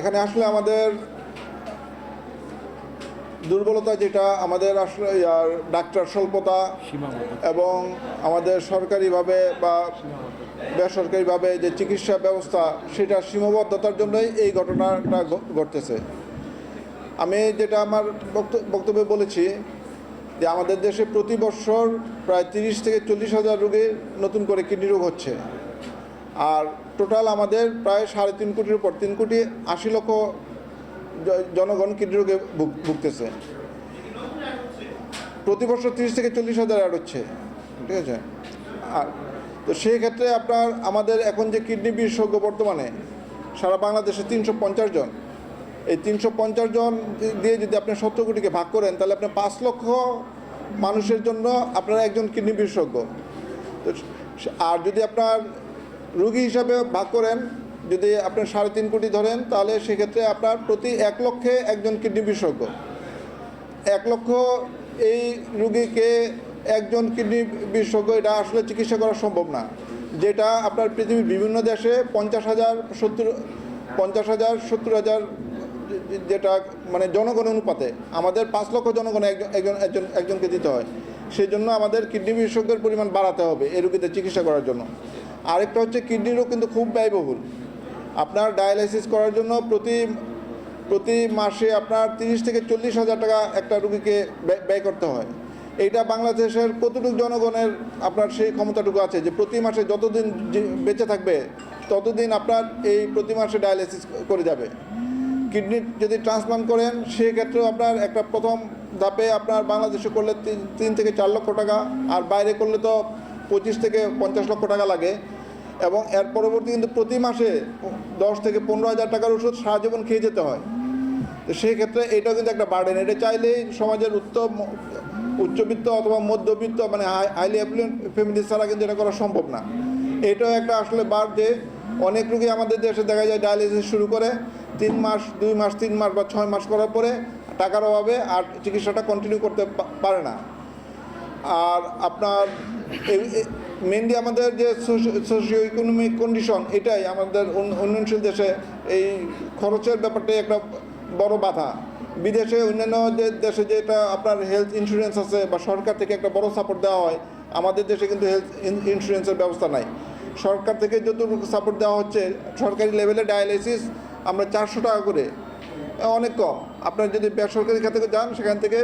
এখানে আসলে আমাদের দুর্বলতা যেটা আমাদের আসলে ইয়ার ডাক্তার স্বল্পতা এবং আমাদের সরকারিভাবে বা বেসরকারিভাবে যে চিকিৎসা ব্যবস্থা সেটা সীমাবদ্ধতার জন্যই এই ঘটনাটা ঘটতেছে। আমি যেটা আমার বক্ত- বক্তব্যে বলেছি যে আমাদের দেশে প্রতি বছর প্রায় তিরিশ থেকে চল্লিশ হাজার রোগীর নতুন করে কিডনি রোগ হচ্ছে। আর টোটাল আমাদের প্রায় সাড়ে তিন কোটির উপর, তিন কোটি আশি লক্ষ জনগণ কিডনি রোগে ভুগ- ভুগতেছে। প্রতি বছর তিরিশ থেকে চল্লিশ হাজার অ্যাড হচ্ছে, ঠিক আছে? আর তো সেই ক্ষেত্রে আপনার আমাদের এখন যে কিডনি বিশেষজ্ঞ বর্তমানে, সারা বাংলাদেশে তিনশো পঞ্চাশ জন। এই তিনশো পঞ্চাশ জন দিয়ে যদি আপনি সত্তর কোটিকে ভাগ করেন, তাহলে আপনি পাঁচ লক্ষ মানুষের জন্য আপনারা একজন কিডনি বিশেষজ্ঞ। তো আর যদি আপনার রুগী হিসাবে ভাগ করেন, যদি আপনি সাড়ে তিন কোটি ধরেন, তাহলে সেক্ষেত্রে আপনার প্রতি এক লক্ষে একজন কিডনি বিশেষজ্ঞ। এক লক্ষ এই রুগীকে একজন কিডনি বিশেষজ্ঞ, এটা আসলে চিকিৎসা করা সম্ভব না। যেটা আপনার পৃথিবীর বিভিন্ন দেশে পঞ্চাশ হাজার সত্তর, পঞ্চাশ হাজার সত্তর হাজার যেটা মানে জনগণ অনুপাতে, আমাদের পাঁচ লক্ষ জনগণ একজন একজন একজন, একজনকে দিতে হয়। সেই জন্য আমাদের কিডনি বিশেষজ্ঞের পরিমাণ বাড়াতে হবে এই রুগীদের চিকিৎসা করার জন্য। আরেকটা হচ্ছে কিডনি রোগ কিন্তু খুব ব্যয়বহুল। আপনার ডায়ালাইসিস করার জন্য প্রতি প্রতি মাসে আপনার তিরিশ থেকে চল্লিশ হাজার টাকা একটা রুগীকে ব্যয়- করতে হয়। এইটা বাংলাদেশের কতটুকু জনগণের আপনার সেই ক্ষমতাটুকু আছে যে প্রতি মাসে যতদিন বেঁচে থাকবে, ততদিন আপনার এই প্রতি মাসে ডায়ালিসিস করে যাবে। কিডনি যদি ট্রান্সপ্লান্ট করেন, সেক্ষেত্রেও আপনার একটা প্রথম ধাপে আপনার বাংলাদেশে করলে তিন থেকে চার লক্ষ টাকা, আর বাইরে করলে তো পঁচিশ থেকে পঞ্চাশ লক্ষ টাকা লাগে এবং এর পরবর্তী কিন্তু প্রতি মাসে দশ থেকে পনেরো হাজার টাকার ওষুধ সারা জীবন খেয়ে যেতে হয়। তো সেই ক্ষেত্রে এটাও কিন্তু একটা বার্ডেন এটা চাইলেই সমাজের উত্তম, উচ্চবিত্ত অথবা মধ্যবিত্ত মানে হাইলি অ্যাপ্লুয়েন্ট ফ্যামিলি ছাড়া কিন্তু এটা করা সম্ভব না। এটাও একটা আসলে বার যে অনেক রোগী আমাদের দেশে দেখা যায় ডায়ালিসিস শুরু করে, তিন মাস, দুই মাস, তিন মাস বা ছয় মাস করার পরে টাকার অভাবে আর চিকিৎসাটা কন্টিনিউ করতে পারে না। আর আপনার মেনলি আমাদের যে সোশিও ইকোনমিক কন্ডিশন এটাই আমাদের উন্নয়নশীল দেশে এই খরচের ব্যাপারটাই একটা বড় বাধা। বিদেশে অন্যান্য যে দেশে যেটা আপনার হেলথ ইন্স্যুরেন্স আছে বা সরকার থেকে একটা বড় সাপোর্ট দেওয়া হয়, আমাদের দেশে কিন্তু হেলথ ইন্স্যুরেন্সের ব্যবস্থা নাই। সরকার থেকে যতটুকু সাপোর্ট দেওয়া হচ্ছে, সরকারি লেভেলে ডায়ালিসিস আমরা চারশো টাকা করে, অনেক কম। আপনার যদি বেসরকারি খাতে যান, সেখান থেকে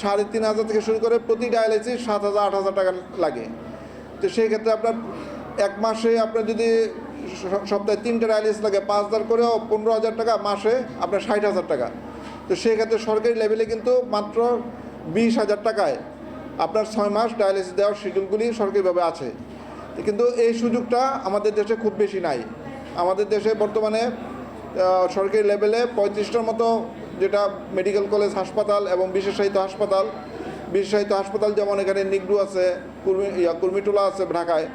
সাড়ে তিন হাজার থেকে শুরু করে প্রতি ডায়ালিসিস সাত হাজার, আট হাজার টাকা লাগে। তো সেই ক্ষেত্রে আপনার এক মাসে আপনার যদি সপ্তাহে তিনটে ডায়ালিসিস লাগে, পাঁচ হাজার করেও পনেরো হাজার টাকা, মাসে আপনার ষাট হাজার টাকা। তো সেই ক্ষেত্রে সরকারি লেভেলে কিন্তু মাত্র বিশ হাজার টাকায় আপনার ছয় মাস ডায়ালিসিস দেওয়ার শিডিউলগুলি সরকারিভাবে আছে। কিন্তু এই সুযোগটা আমাদের দেশে খুব বেশি নাই। আমাদের দেশে বর্তমানে সরকারি লেভেলে পঁয়ত্রিশটার মতো যেটা মেডিকেল কলেজ হাসপাতাল এবং বিশেষায়িত হাসপাতাল। বিশেষায়িত হাসপাতাল যেমন এখানে নিগডু আছে, কুর্মি কুর্মিটোলা আছে ঢাকায়,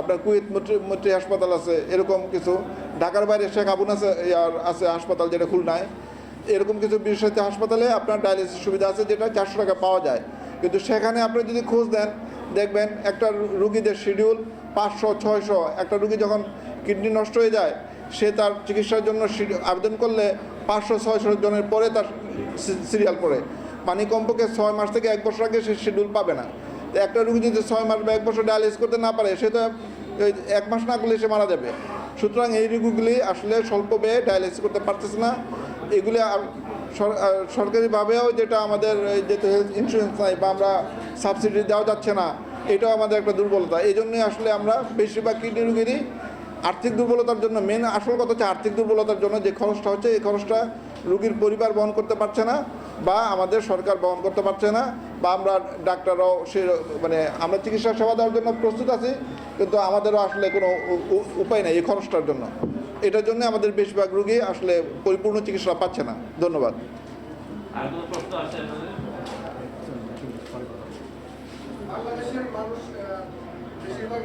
আপনার কুয়েত মৈত্রী হাসপাতাল আছে, এরকম কিছু। ঢাকার বাইরে শেখ আবুন আছে আছে হাসপাতাল যেটা খুলনায়। এরকম কিছু বিশেষায়িত হাসপাতালে আপনার ডায়ালিসিস সুবিধা আছে যেটা চারশো টাকা পাওয়া যায়। কিন্তু সেখানে আপনি যদি খোঁজ দেন দেখবেন একটা রুগীদের শিডিউল পাঁচশো, ছয়শো। একটা রুগী যখন কিডনি নষ্ট হয়ে যায়, সে তার চিকিৎসার জন্য আবেদন করলে পাঁচশো, ছয়শো জনের পরে তার সিরিয়াল পড়ে। মানে কমপক্ষে ছয় মাস থেকে এক বছর আগে সে শিডিউল পাবে না। একটা রুগী যদি ছয় মাস বা এক বছর ডায়ালিস করতে না পারে, সে তো এক মাস না করলে সে মারা যাবে। সুতরাং এই রোগীগুলি আসলে স্বল্প ব্যয়ে ডায়ালিসিস করতে পারতেছে না। এগুলি সরকারিভাবেও যেটা আমাদের যেহেতু হেলথ ইন্স্যুরেন্স নাই বা আমরা সাবসিডি দেওয়া যাচ্ছে না, এটাও আমাদের একটা দুর্বলতা। এই জন্যই আসলে আমরা বেশিরভাগ কিডনি রুগীরই আর্থিক দুর্বলতার জন্য মেন আসল কথা হচ্ছে আর্থিক দুর্বলতার জন্য যে খরচটা হচ্ছে এই খরচটা রুগীর পরিবার বহন করতে পারছে না বা আমাদের সরকার বহন করতে পারছে না বা আমরা ডাক্তাররাও সে মানে আমরা চিকিৎসা সেবা দেওয়ার জন্য প্রস্তুত আছি কিন্তু আমাদেরও আসলে কোনো উপায় নেই এই খরচটার জন্য। এটার জন্য আমাদের বেশিরভাগ রুগী আসলে পরিপূর্ণ চিকিৎসা পাচ্ছে না। ধন্যবাদ। বাংলাদেশের মানুষ বেশিরভাগ